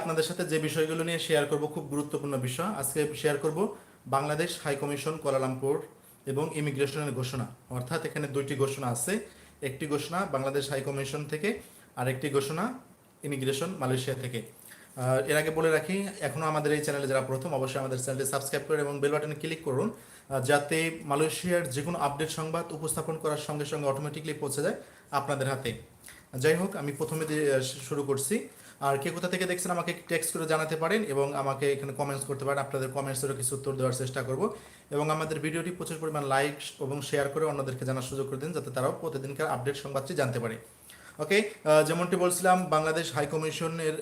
আপনাদের সাথে যে বিষয়গুলো নিয়ে শেয়ার করব, খুব গুরুত্বপূর্ণ বিষয়। আজকে শেয়ার করব বাংলাদেশ হাই কমিশন কোয়ালালামপুর এবং ইমিগ্রেশনের ঘোষণা। অর্থাৎ এখানে দুইটি ঘোষণা আছে। একটি ঘোষণা বাংলাদেশ হাই কমিশন থেকে আর একটি ঘোষণা ইমিগ্রেশন মালয়েশিয়া থেকে। এর আগে বলে রাখি, এখনও আমাদের এই চ্যানেলে যারা প্রথম, অবশ্যই আমাদের চ্যানেলটি সাবস্ক্রাইব করুন এবং বেল বাটনে ক্লিক করুন যাতে মালয়েশিয়ার যে কোনো আপডেট সংবাদ উপস্থাপন করার সঙ্গে সঙ্গে অটোমেটিকলি পৌঁছে যায় আপনাদের হাতে। যাই হোক, আমি প্রথমে শুরু করছি। আর কে কোথা থেকে দেখছেন আমাকে টেক্সট করে জানাতে পারেন এবং আমাকে এখানে কমেন্টস করতে পারেন। আপনাদের কমেন্টসেরও কিছু উত্তর দেওয়ার চেষ্টা করব এবং আমাদের ভিডিওটি প্রচুর পরিমাণ লাইক এবং শেয়ার করে অন্যদেরকে জানার সুযোগ করে দিন যাতে তারাও প্রতিদিনকার আপডেট সংবাদটি জানতে পারে। ওকে যেমনটি বলছিলাম, বাংলাদেশ হাই কমিশনের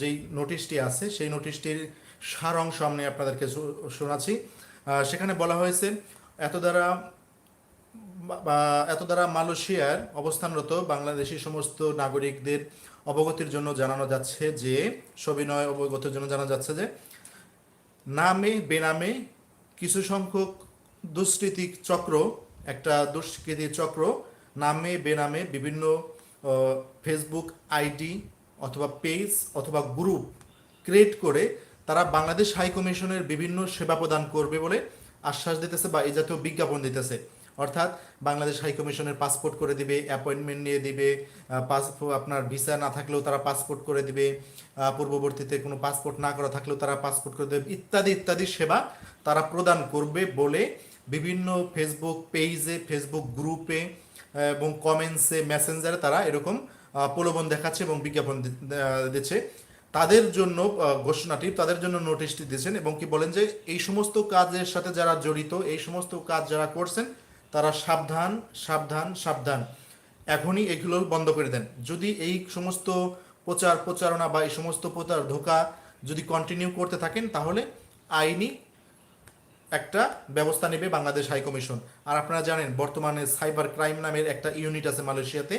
যেই নোটিশটি আছে, সেই নোটিশটির সার অংশ আমি আপনাদেরকে শোনাচ্ছি। সেখানে বলা হয়েছে, এত দ্বারা এত দ্বারা মালয়েশিয়ার অবস্থানরত বাংলাদেশি সমস্ত নাগরিকদের অবগতির জন্য জানানো যাচ্ছে যে, সবিনয় অবগতির জন্য জানা যাচ্ছে যে, নামে, বেনামে কিছু সংখ্যক দুষ্কৃতি চক্র, একটা দুষ্কৃতি চক্র, নামে, বেনামে বিভিন্ন ফেসবুক আইডি অথবা পেজ অথবা গ্রুপ ক্রিয়েট করে তারা বাংলাদেশ হাই কমিশনের বিভিন্ন সেবা প্রদান করবে বলে আশ্বাস দিতেছে বা এই জাতীয় বিজ্ঞাপন দিতেছে। অর্থাৎ বাংলাদেশ হাই কমিশনের পাসপোর্ট করে দিবে অ্যাপয়েন্টমেন্ট নিয়ে দিবে পাস, আপনার ভিসা না থাকলেও তারা পাসপোর্ট করে দিবে পূর্ববর্তীতে কোনো পাসপোর্ট না করা থাকলেও তারা পাসপোর্ট করে দেবে, ইত্যাদি ইত্যাদি সেবা তারা প্রদান করবে বলে বিভিন্ন ফেসবুক পেজে ফেসবুক গ্রুপে এবং কমেন্টসে মেসেঞ্জারে তারা এরকম প্রলোভন দেখাচ্ছে এবং বিজ্ঞাপন দিচ্ছে। তাদের জন্য ঘোষণাটি, তাদের জন্য নোটিশটি দিয়েছেন এবং কি বলেন যে এই সমস্ত কাজের সাথে যারা জড়িত, এই সমস্ত কাজ যারা করছেন তারা সাবধান সাবধান সাবধান। এখনই এগুলো বন্ধ করে দেন। যদি এই সমস্ত প্রচার, প্রচারণা বা এই সমস্ত প্রচার ধোকা যদি কন্টিনিউ করতে থাকেন, তাহলে আইনি একটা ব্যবস্থা নেবে বাংলাদেশ হাই কমিশন। আর আপনারা জানেন, বর্তমানে সাইবার ক্রাইম নামের একটা ইউনিট আছে মালয়েশিয়াতে।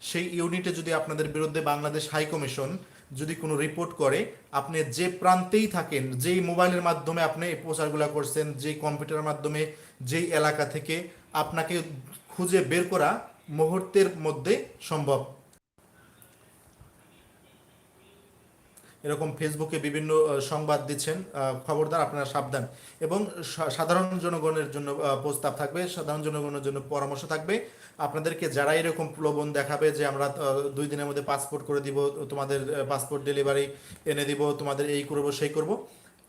সেই ইউনিটে যদি আপনাদের বিরুদ্ধে বাংলাদেশ হাই কমিশন যদি কোনো রিপোর্ট করে, আপনি যে প্রান্তেই থাকেন, যেই মোবাইলের মাধ্যমে আপনি এই প্রচারগুলো করছেন, যেই কম্পিউটারের মাধ্যমে, যেই এলাকা থেকে আপনাকে খুঁজে বের করা মুহূর্তের মধ্যে সম্ভব। এরকম ফেসবুকে বিভিন্ন সংবাদ দিচ্ছেন খবরদার, আপনারা সাবধান। এবং সাধারণ জনগণের জন্য প্রস্তাব থাকবে, সাধারণ জনগণের জন্য পরামর্শ থাকবে। আপনাদেরকে যারা এরকম প্রলোভন দেখাবে যে আমরা দুই দিনের মধ্যে পাসপোর্ট করে দিব, তোমাদের পাসপোর্ট ডেলিভারি এনে দিব, তোমাদের এই করব, সেই করব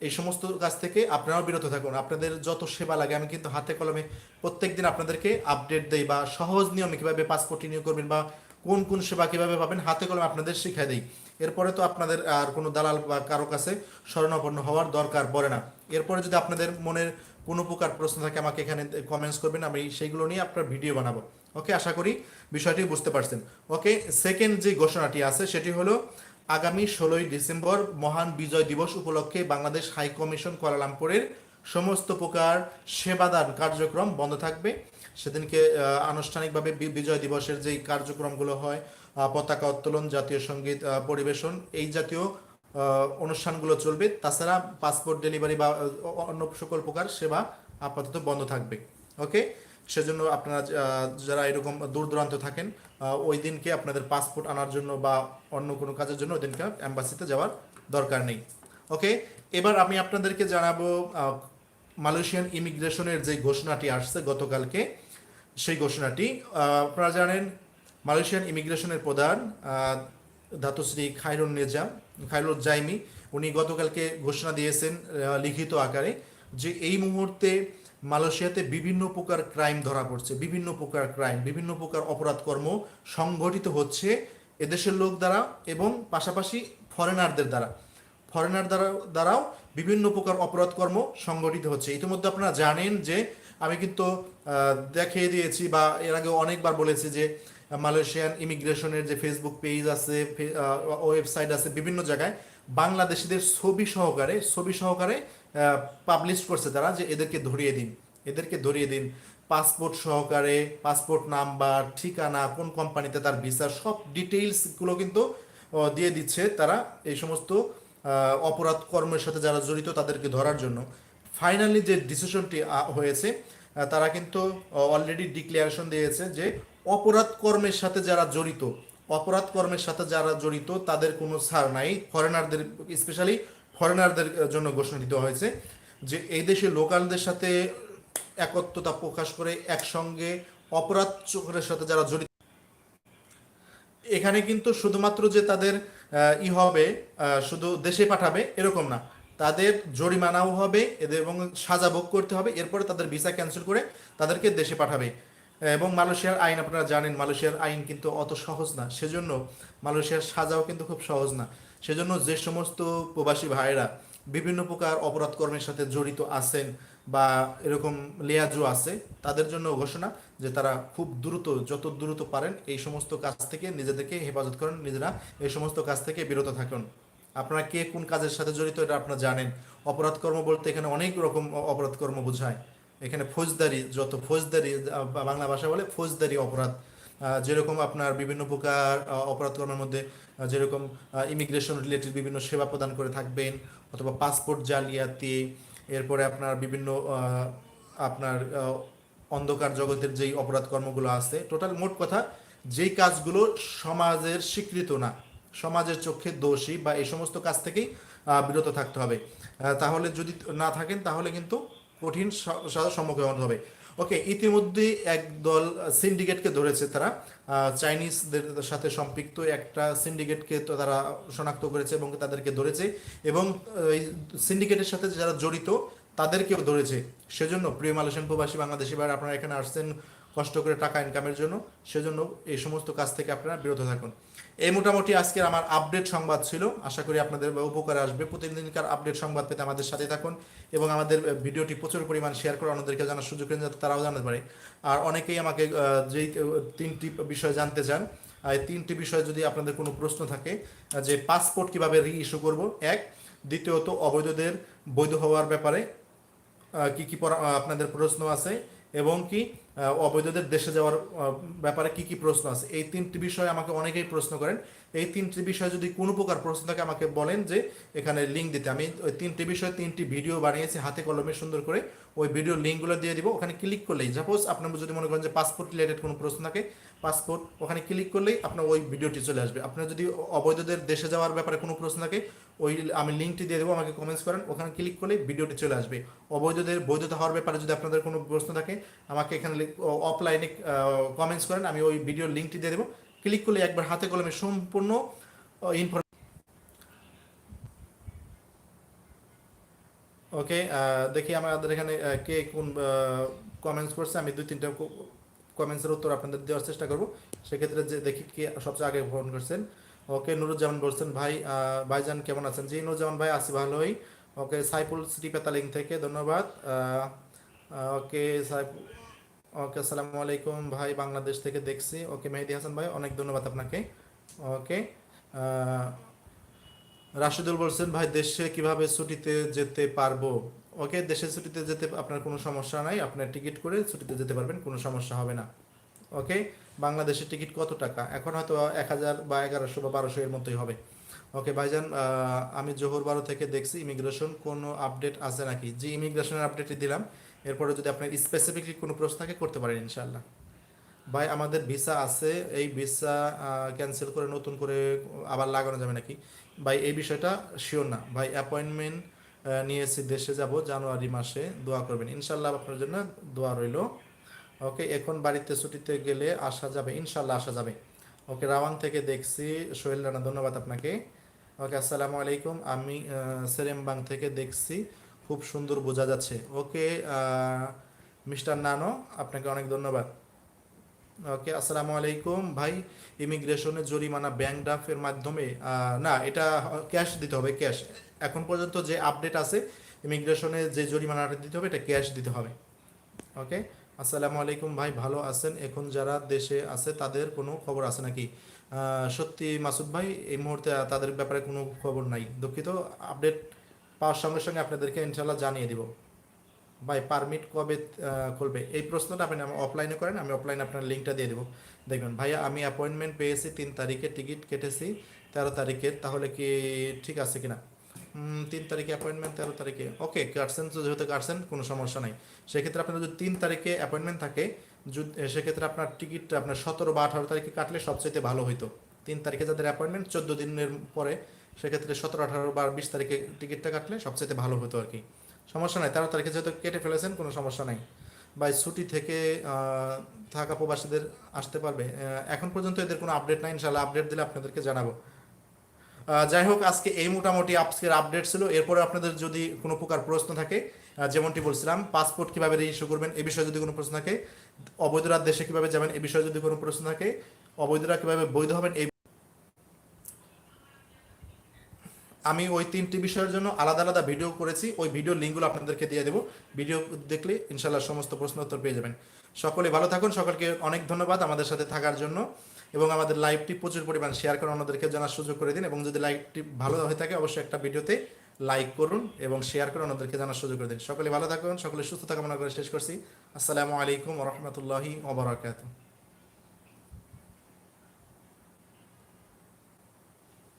এই সমস্ত কাজ থেকে আপনারাও বিরত থাকুন। আপনাদের যত সেবা লাগে, আমি কিন্তু হাতে কলমে প্রত্যেক দিন আপনাদেরকে আপডেট দেই বা সহজ নিয়মে কীভাবে পাসপোর্ট রিনিউ করবেন বা কোন কোন সেবা কীভাবে পাবেন, হাতে কলমে আপনাদের শিখাই দিই। এরপরে তো আপনাদের আর কোনো দালাল বা কারও কাছে শরণাপন্ন হওয়ার দরকার পড়ে না। এরপরে যদি আপনাদের মনের কোনো প্রকার প্রশ্ন থাকে, আমাকে এখানে কমেন্টস করবেন, আমি সেইগুলো নিয়ে আপনার ভিডিও বানাবো। ওকে আশা করি বিষয়টি বুঝতে পারছেন। ওকে সেকেন্ড যে ঘোষণাটি আছে, সেটি হলো আগামী ষোলোই ডিসেম্বর মহান বিজয় দিবস উপলক্ষে বাংলাদেশ হাই কমিশন কুয়ালালামপুরের সমস্ত প্রকার সেবাদান কার্যক্রম বন্ধ থাকবে। সেদিনকে আনুষ্ঠানিকভাবে বিজয় দিবসের যেই কার্যক্রমগুলো হয় পতাকা উত্তোলন, জাতীয় সংগীত পরিবেশন, এই জাতীয় অনুষ্ঠানগুলো চলবে। তাছাড়া পাসপোর্ট ডেলিভারি বা অন্য সকল প্রকার সেবা আপাতত বন্ধ থাকবে। ওকে? সেজন্য আপনারা যারা এরকম দূর দূরান্ত থাকেন ওই দিনকে আপনাদের পাসপোর্ট আনার জন্য বা অন্য কোনো কাজের জন্য ওই দিনকে অ্যাম্বাসিতে যাওয়ার দরকার নেই। ওকে এবার আমি আপনাদেরকে জানাব মালয়েশিয়ান ইমিগ্রেশনের যে ঘোষণাটি আসছে গতকালকে, সেই ঘোষণাটি আপনারা জানেন মালয়েশিয়ান ইমিগ্রেশনের প্রধান ধাতুশ্রী খায়রুন নেজাম, খায়রুল জাইমি, উনি গতকালকে ঘোষণা দিয়েছেন লিখিত আকারে যে এই মুহূর্তে মালয়েশিয়াতে বিভিন্ন প্রকার ক্রাইম ধরা পড়ছে, বিভিন্ন প্রকার ক্রাইম, বিভিন্ন প্রকার অপরাধ কর্ম সংঘটিত হচ্ছে এদেশের লোক দ্বারা এবং পাশাপাশি ফরেনারদের দ্বারা। ফরেনার দ্বারা, দ্বারাও বিভিন্ন প্রকার অপরাধ কর্ম সংগঠিত হচ্ছে। ইতিমধ্যে আপনারা জানেন যে আমি কিন্তু দেখিয়ে দিয়েছি বা এর আগে অনেকবার বলেছি যে মালয়েশিয়ান ইমিগ্রেশনের যে ফেসবুক পেজ আছে ওয়েবসাইট আছে বিভিন্ন জায়গায় বাংলাদেশিদের ছবি সহকারে ছবি সহকারে পাবলিশ করছে তারা যে এদেরকে ধরিয়ে দিন, এদেরকে ধরিয়ে দিন। পাসপোর্ট সহকারে, পাসপোর্ট নাম্বার, ঠিকানা, কোন কোম্পানিতে তার ভিসা সব ডিটেইলসগুলো কিন্তু দিয়ে দিচ্ছে তারা এই সমস্ত অপরাধ কর্মের সাথে যারা জড়িত তাদেরকে ধরার জন্য। ফাইনালি যে ডিসিশনটি হয়েছে তারা কিন্তু অলরেডি ডিক্লারেশন দিয়েছে যে অপরাধ কর্মের সাথে যারা জড়িত, অপরাধ কর্মের সাথে যারা জড়িত তাদের কোনো ছাড় নাই। ফরেনারদের স্পেশালি ফরেনারদের জন্য ঘোষণা দিতে হয়েছে যে এই দেশে লোকালদের সাথে একত্রতা প্রকাশ করে একসঙ্গে অপরাধ চক্রের সাথে যারা জড়িত, এখানে কিন্তু শুধুমাত্র যে তাদের ই হবে শুধু দেশে পাঠাবে এরকম না। তাদের জরিমানাও হবে, এদের এবং সাজা ভোগ করতে হবে, এরপরে তাদের ভিসা ক্যান্সেল করে তাদেরকে দেশে পাঠাবে। এবং মালয়েশিয়ার আইন, আপনারা জানেন, মালয়েশিয়ার আইন কিন্তু অত সহজ না, সেজন্য মালয়েশিয়ার সাজাও কিন্তু খুব সহজ না। সেজন্য যে সমস্ত প্রবাসী ভাইয়েরা বিভিন্ন প্রকার অপরাধ কর্মের সাথে জড়িত আছেন বা এরকম লেয়াজু আছে, তাদের জন্য ঘোষণা যে তারা খুব দ্রুত, যত দ্রুত পারেন এই সমস্ত কাজ থেকে নিজেদেরকে হেফাজত করেন, নিজেরা এই সমস্ত কাজ থেকে বিরত থাকুন। আপনারা কে কোন কাজের সাথে জড়িত এটা আপনারা জানেন। অপরাধ কর্ম বলতে এখানে অনেক রকম অপরাধ কর্ম বোঝায়। এখানে ফৌজদারি, যত ফৌজদারি বাংলা ভাষা বলে ফৌজদারি অপরাধ। যেরকম আপনার বিভিন্ন প্রকার আহ, অপরাধ কর্মের মধ্যে যেরকম ইমিগ্রেশন রিলেটেড বিভিন্ন সেবা প্রদান করে থাকবেন অথবা পাসপোর্ট জালিয়াতি এরপরে আপনার বিভিন্ন আপনার অন্ধকার জগতের যেই অপরাধ কর্মগুলো আছে টোটাল মোট কথা যেই কাজগুলো সমাজের স্বীকৃত না সমাজের চোখে দোষী বা এই সমস্ত কাজ থেকেই বিরত থাকতে হবে। তাহলে যদি না থাকেন তাহলে কিন্তু কঠিন সম্মুখীন হতে হবে। ওকে ইতিমধ্যে একদল সিন্ডিকেটকে ধরেছে তারা। চাইনিজদের সাথে সম্পৃক্ত একটা সিন্ডিকেটকে তো তারা শনাক্ত করেছে এবং তাদেরকে ধরেছে। এবং এই সিন্ডিকেটের সাথে যারা জড়িত, তাদেরকেও ধরেছে। সেজন্য প্রিয় মালয়েশিয়ান প্রবাসী বাংলাদেশি ভাই আপনারা এখানে আসছেন কষ্ট করে টাকা ইনকামের জন্য, সেজন্য এই সমস্ত কাজ থেকে আপনারা বিরত থাকুন। এই মোটামুটি আজকের আমার আপডেট সংবাদ ছিল। আশা করি আপনাদের উপকারে আসবে। প্রতিদিনকার আপডেট সংবাদ পেতে আমাদের সাথে থাকুন এবং আমাদের ভিডিওটি প্রচুর পরিমাণ শেয়ার করে অন্যদেরকে জানার সুযোগ যাতে তারাও জানতে পারে। আর অনেকেই আমাকে যেই তিনটি বিষয় জানতে চান এই তিনটি বিষয়ে যদি আপনাদের কোনো প্রশ্ন থাকে যে পাসপোর্ট কীভাবে রি ইস্যু করব, এক, দ্বিতীয়ত অবৈধদের বৈধ হওয়ার ব্যাপারে কি কি আপনাদের প্রশ্ন আছে, এবং কি অবৈধদের দেশে যাওয়ার ব্যাপারে কি কি প্রশ্ন আছে? এই তিনটি বিষয়ে আমাকে অনেকেই প্রশ্ন করেন। এই তিনটি বিষয়ে যদি কোনো প্রকার প্রশ্ন থাকে, আমাকে বলেন যে এখানে লিঙ্ক দিতে। আমি ওই তিনটি বিষয়ে তিনটি ভিডিও বানিয়েছি, হাতে কলমে সুন্দর করে। ওই ভিডিও লিঙ্কগুলো দিয়ে দিব। ওখানে ক্লিক করলেই সাপোজ আপনার যদি মনে করেন যে পাসপোর্ট রিলেটেড কোনো প্রশ্ন থাকে পাসপোর্ট ওখানে ক্লিক করলেই আপনার ওই ভিডিওটি চলে আসবে। আপনার যদি অবৈধদের দেশে যাওয়ার ব্যাপারে কোনো প্রশ্ন থাকে ওই আমি লিঙ্কটি দিয়ে দেবো, আমাকে কমেন্টস করেন, ওখানে ক্লিক করলে ভিডিওটি চলে আসবে। অবৈধদের বৈধতা হওয়ার ব্যাপারে যদি আপনাদের কোনো প্রশ্ন থাকে, আমাকে এখানে অফলাইনে কমেন্টস করেন, আমি ওই ভিডিওর লিঙ্কটি দিয়ে দেবো। ক্লিক করলে একবার হাতে কলমে সম্পূর্ণ ইনফরমেশন ওকে দেখি আমাদের এখানে কে কোন কমেন্টস করছে, আমি দুই তিনটা কমেন্টসের উত্তর আপনাদের দেওয়ার চেষ্টা করব। সেক্ষেত্রে যে দেখি কে সবচেয়ে আগে ফোন করছেন। ওকে নুরুজ্জামান বলছেন, ভাই ভাইজান কেমন আছেন? জি, নুরুজ্জামান ভাই, আছি ভালোই। ওকে সাইফুল সিটি পেতালিং থেকে, ধন্যবাদ। ওকে সাইফুল ওকে আসসালামু আলাইকুম ভাই, বাংলাদেশ থেকে দেখছি। ওকে মেহেদি হাসান ভাই, অনেক ধন্যবাদ আপনাকে। ওকে রাশিদুল বলছেন, ভাই, দেশে কীভাবে ছুটিতে যেতে পারব? ওকে দেশে ছুটিতে যেতে আপনার কোনো সমস্যা নাই। আপনার টিকিট করে ছুটিতে যেতে পারবেন, কোনো সমস্যা হবে না। ওকে বাংলাদেশের টিকিট কত টাকা? এখন হয়তো এক হাজার বা এগারোশো বা বারোশো এর মতোই হবে। ওকে, ভাইজান আমি জোহর বারো থেকে দেখছি ইমিগ্রেশন কোনো আপডেট আছে নাকি? জি ইমিগ্রেশনের আপডেটই দিলাম, এরপরে যদি আপনার স্পেসিফিকলি কোনো প্রশ্ন থাকে, করতে পারেন ইনশাল্লাহ ভাই, আমাদের ভিসা আছে, এই ভিসা ক্যান্সেল করে নতুন করে আবার লাগানো যাবে নাকি? ভাই, এই বিষয়টা শিওর না। ভাই অ্যাপয়েন্টমেন্ট নিয়েছি দেশে যাব জানুয়ারি মাসে, দোয়া করবেন। ইনশাল্লাহ আপনার জন্য দোয়া রইল। ওকে, এখন বাড়িতে ছুটিতে গেলে আসা যাবে ইনশাল্লাহ আসা যাবে। ওকে রাওয়াং থেকে দেখছি, সোহেল রানা, ধন্যবাদ আপনাকে। ওকে, আসসালামু আলাইকুম। আমি সেরেমবাং থেকে দেখছি, খুব সুন্দর বোঝা যাচ্ছে। ওকে মিস্টার নানো, আপনাকে অনেক ধন্যবাদ। ওকে, আসসালামু আলাইকুম। ভাই ইমিগ্রেশনের জরিমানা ব্যাংক ড্রাফের মাধ্যমে না, এটা ক্যাশ দিতে হবে, ক্যাশ। এখন পর্যন্ত যে আপডেট আছে, ইমিগ্রেশনে যে জরিমানাটা দিতে হবে, এটা ক্যাশ দিতে হবে। ওকে আসসালামু আলাইকুম ভাই, ভালো আছেন? এখন যারা দেশে আছে, তাদের কোনো খবর আছে নাকি? সত্যি মাসুদ ভাই, এই মুহূর্তে তাদের ব্যাপারে কোনো খবর নাই। দুঃখিত, আপডেট পাওয়ার সঙ্গে সঙ্গে আপনাদেরকে ইনশাল্লাহ জানিয়ে দিব। ভাই, পারমিট কবে খুলবে? এই প্রশ্নটা আপনি অফলাইনে করেন, আমি অফলাইনে আপনার লিঙ্কটা দিয়ে দেবো। দেখবেন, ভাইয়া, আমি অ্যাপয়েন্টমেন্ট পেয়েছি তিন তারিখে টিকিট কেটেছি তেরো তারিখের তাহলে কি ঠিক আছে কিনা? তিন তারিখে অ্যাপয়েন্টমেন্ট তেরো তারিখে। ওকে কাটছেন তো যেহেতু কাটছেন কোনো সমস্যা নাই। সেক্ষেত্রে আপনার যদি তিন তারিখে অ্যাপয়েন্টমেন্ট থাকে সেক্ষেত্রে আপনার টিকিট আপনার সতেরো বা আঠারো তারিখে কাটলে সবচেয়ে ভালো হইতো। তিন তারিখে যাদের অ্যাপয়েন্টমেন্ট চোদ্দ দিনের পরে, সেক্ষেত্রে সতেরো, আঠারো বা বিশ তারিখে টিকিটটা কাটলে সবচেয়ে ভালো হতো আর কি। সমস্যা নাই, তেরো তারিখে যেহেতু কেটে ফেলেছেন, কোনো সমস্যা নাই। বা ছুটি থেকে থাকা প্রবাসীদের আসতে পারবে। এখন পর্যন্ত এদের কোনো আপডেট নাই ইনশাল্লাহ আপডেট দিলে আপনাদেরকে জানাব। যাই হোক, আজকে এই মোটামুটি আজকের আপডেট ছিল। এরপরে আপনাদের যদি কোনো প্রকার প্রশ্ন থাকে যেমনটি বলছিলাম পাসপোর্ট কীভাবে রেজিস্টার করবেন, এ বিষয়ে যদি কোনো প্রশ্ন থাকে অবৈধরা দেশে কীভাবে যাবেন, এ বিষয়ে যদি কোনো প্রশ্ন থাকে, অবৈধরা কীভাবে বৈধ হবেন, এই আমি ওই তিনটি বিষয়ের জন্য আলাদা আলাদা ভিডিও করেছি। ওই ভিডিও লিঙ্কগুলো আপনাদেরকে দিয়ে দেবো। ভিডিও দেখলে ইনশাল্লাহ সমস্ত প্রশ্ন উত্তর পেয়ে যাবেন। সকলে ভালো থাকুন। সকলকে অনেক ধন্যবাদ আমাদের সাথে থাকার জন্য। এবং আমাদের লাইভটি প্রচুর পরিমাণ শেয়ার করে অন্যদেরকে জানার সুযোগ করে দিন। এবং যদি লাইভটি ভালো হয়ে থাকে, অবশ্যই একটা ভিডিওতে লাইক করুন এবং শেয়ার করে অন্যদেরকে জানার সুযোগ করে দিন। সকলে ভালো থাকুন, সকলে সুস্থ থাকা মনে করে শেষ করছি। আসসালামু আলাইকুম রহমতুল্লাহি ওবরাকাতুহ